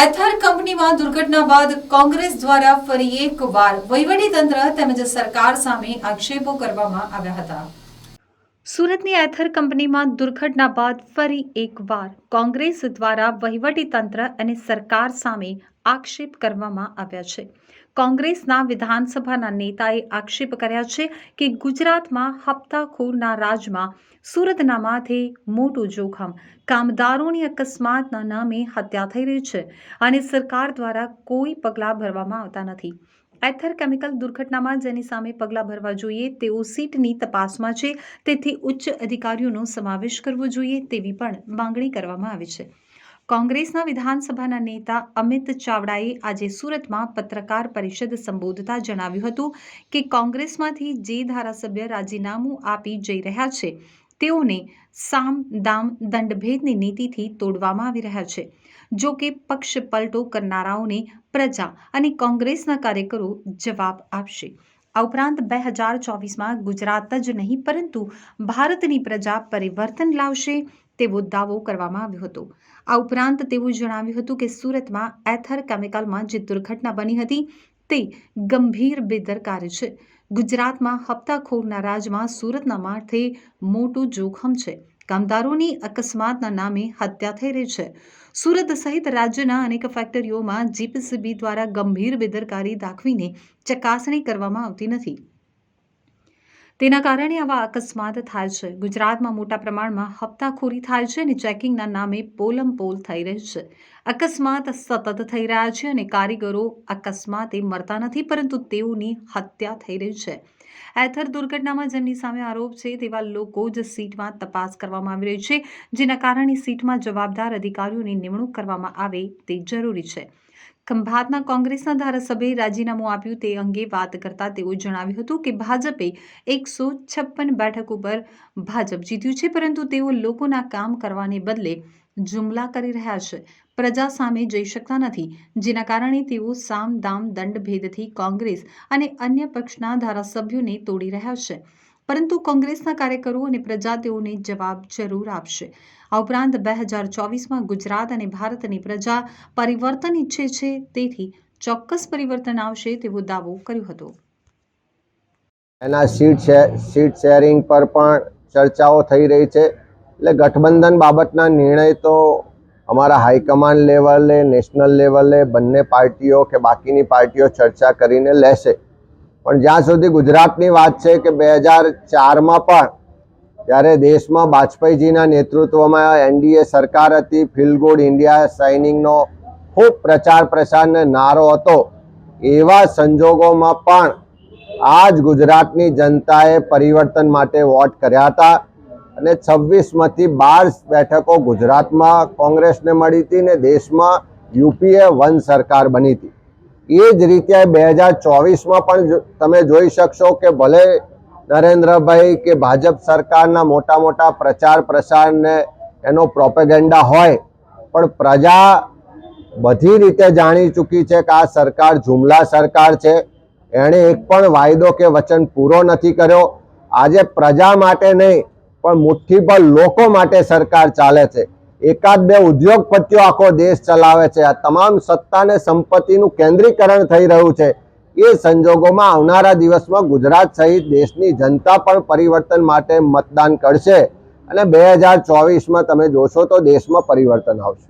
એથર કંપનીમાં દુર્ઘટના બાદ કોંગ્રેસ દ્વારા ફરી એકવાર વહીવટીતંત્ર તેમજ સરકાર સામે આક્ષેપો કરવામાં આવ્યા હતા. સુરતની એથર કંપનીમાં દુર્ઘટના બાદ ફરી એકવાર કોંગ્રેસ દ્વારા વહીવટીતંત્ર અને સરકાર સામે આક્ષેપ કરવામાં આવ્યા છે. કોંગ્રેસના વિધાનસભાના નેતાએ આક્ષેપ કર્યા છે કે ગુજરાતમાં હપ્તાખોરના રાજમાં સુરતના માથે મોટું જોખમ, કામદારોની અકસ્માતના નામે હત્યા થઈ રહી છે અને સરકાર દ્વારા કોઈ પગલાં ભરવામાં આવતા નથી. એથર કેમિકલ દુર્ઘટનામાં જેની સામે પગલાં ભરવા જોઈએ તેઓ સીટની તપાસમાં છે. તેથી ઉચ્ચ અધિકારીઓનો સમાવેશ કરવો જોઈએ તેવી પણ માંગણી કરવામાં આવી છે. કોંગ્રેસના વિધાનસભાના નેતા અમિત ચાવડાએ આજે સુરતમાં પત્રકાર પરિષદ સંબોધતા જણાવ્યું હતું કે કોંગ્રેસમાંથી જે ધારાસભ્ય રાજીનામું આપી જઈ રહ્યા છે તેઓને સામ દામ દંડભેદની નીતિથી તોડવામાં આવી રહ્યા છે. જો કે પક્ષ પલટો કરનારાઓને પ્રજા અને કોંગ્રેસના કાર્યકરો જવાબ આપશે. આ ઉપરાંત બે હજાર ચોવીસમાં ગુજરાત જ નહીં, પરંતુ ભારતની પ્રજા પરિવર્તન લાવશે તેવો દાવો કરવામાં આવ્યો હતો. આ ઉપરાંત તેવું જણાવ્યું હતું કે સુરતમાં એથર કેમિકલમાં જે દુર્ઘટના બની હતી તે ગંભીર બેદરકારી છે. ગુજરાતમાં હપ્તાખોરના રાજમાં સુરતના માર્થે મોટું જોખમ છે. કામદારોની અકસ્માતના નામે હત્યા થઈ રહી છે. સુરત સહિત રાજ્યના અનેક ફેક્ટરીઓમાં જીપીસીબી દ્વારા ગંભીર બેદરકારી દાખવીને ચકાસણી કરવામાં આવતી નથી. તેના કારણે આવા અકસ્માત થાય છે. ગુજરાતમાં મોટા પ્રમાણમાં હપ્તાખોરી થાય છે અને ચેકિંગના નામે પોલમ પોલ થઈ રહી છે. અકસ્માત સતત થઈ રહ્યા છે અને કારીગરો અકસ્માતે મરતા નથી, પરંતુ તેઓની હત્યા થઈ રહી છે. એથર દુર્ઘટનામાં જેમની સામે આરોપ છે તેવા લોકો જ સીટમાં તપાસ કરવામાં આવી રહી છે, જેના કારણે સીટમાં જવાબદાર અધિકારીઓની નિમણૂક કરવામાં આવે તે જરૂરી છે. ખંભાતના કોંગ્રેસના ધારાસભ્યે રાજીનામું આપ્યું તે અંગે વાત કરતા તેઓ જણાવ્યું હતું કે ભાજપે એકસો છપ્પન બેઠક ઉપર ભાજપ જીત્યું છે, પરંતુ તેઓ લોકોના કામ કરવાને બદલે જુમલા કરી રહ્યા છે. પ્રજા સામે જઈ શકતા નથી, જેના કારણે તેઓ સામ દામ દંડ ભેદથી કોંગ્રેસ અને અન્ય પક્ષના ધારાસભ્યોને તોડી રહ્યા છે. પરંતુ કોંગ્રેસના કાર્યકરો અને પ્રજા તેઓને જવાબ જરૂર આપશે. આ ઉપરાંત બે હજાર ચોવીસમાં ગુજરાત અને ભારતની પ્રજા પરિવર્તન ઈચ્છે છે, તેથી ચોક્કસ પરિવર્તન આવશે તેવો દાવો કર્યો હતો. એના સીટ સીટ શેરિંગ પર પણ ચર્ચાઓ થઈ રહી છે. એટલે ગઠબંધન બાબતના નિર્ણય તો અમારા હાઈકમાન્ડ લેવલે, નેશનલ લેવલે બંને પાર્ટીઓ કે બાકીની પાર્ટીઓ ચર્ચા કરીને લેશે. પણ જ્યાં સુધી ગુજરાતની વાત છે કે બે હજાર ચારમાં પણ જ્યારે દેશમાં વાજપેયીજીના નેતૃત્વમાં એનડીએ સરકાર હતી ફીલ ગુડ ઇન્ડિયા સાઇનિંગનો ખૂબ પ્રચાર પ્રસારને નારો હતો, એવા સંજોગોમાં પણ આ જ ગુજરાતની જનતાએ પરિવર્તન માટે વોટ કર્યા હતા અને છવ્વીસમાંથી બાર બેઠકો ગુજરાતમાં કોંગ્રેસને મળી હતી ને દેશમાં યુપીએ વન સરકાર બની હતી. એ જ રીતે બે હજાર ચોવીસમાં પણ તમે જોઈ શકશો કે ભલે નરેન્દ્રભાઈ કે ભાજપ સરકારના મોટા મોટા પ્રચાર પ્રસારને એનો પ્રોપેગેન્ડા હોય, પણ પ્રજા બધી રીતે જાણી ચૂકી છે કે આ સરકાર જુમલા સરકાર છે. એણે એક પણ વાયદો કે વચન પૂરો નથી કર્યો. આજે પ્રજા માટે નહીં, પણ મુઠ્ઠીભર લોકો માટે સરકાર ચાલે છે. એકાદ બે ઉદ્યોગપતિઓ આખો દેશ ચલાવે છે. આ તમામ સત્તા અને સંપત્તિનું કેન્દ્રીકરણ થઈ રહ્યું છે. એ સંજોગોમાં આવનારા દિવસમાં ગુજરાત સહિત દેશની જનતા પણ પરિવર્તન માટે મતદાન કરશે. અને બે હજાર ચોવીસમાં તમે જોશો તો દેશમાં પરિવર્તન આવશે.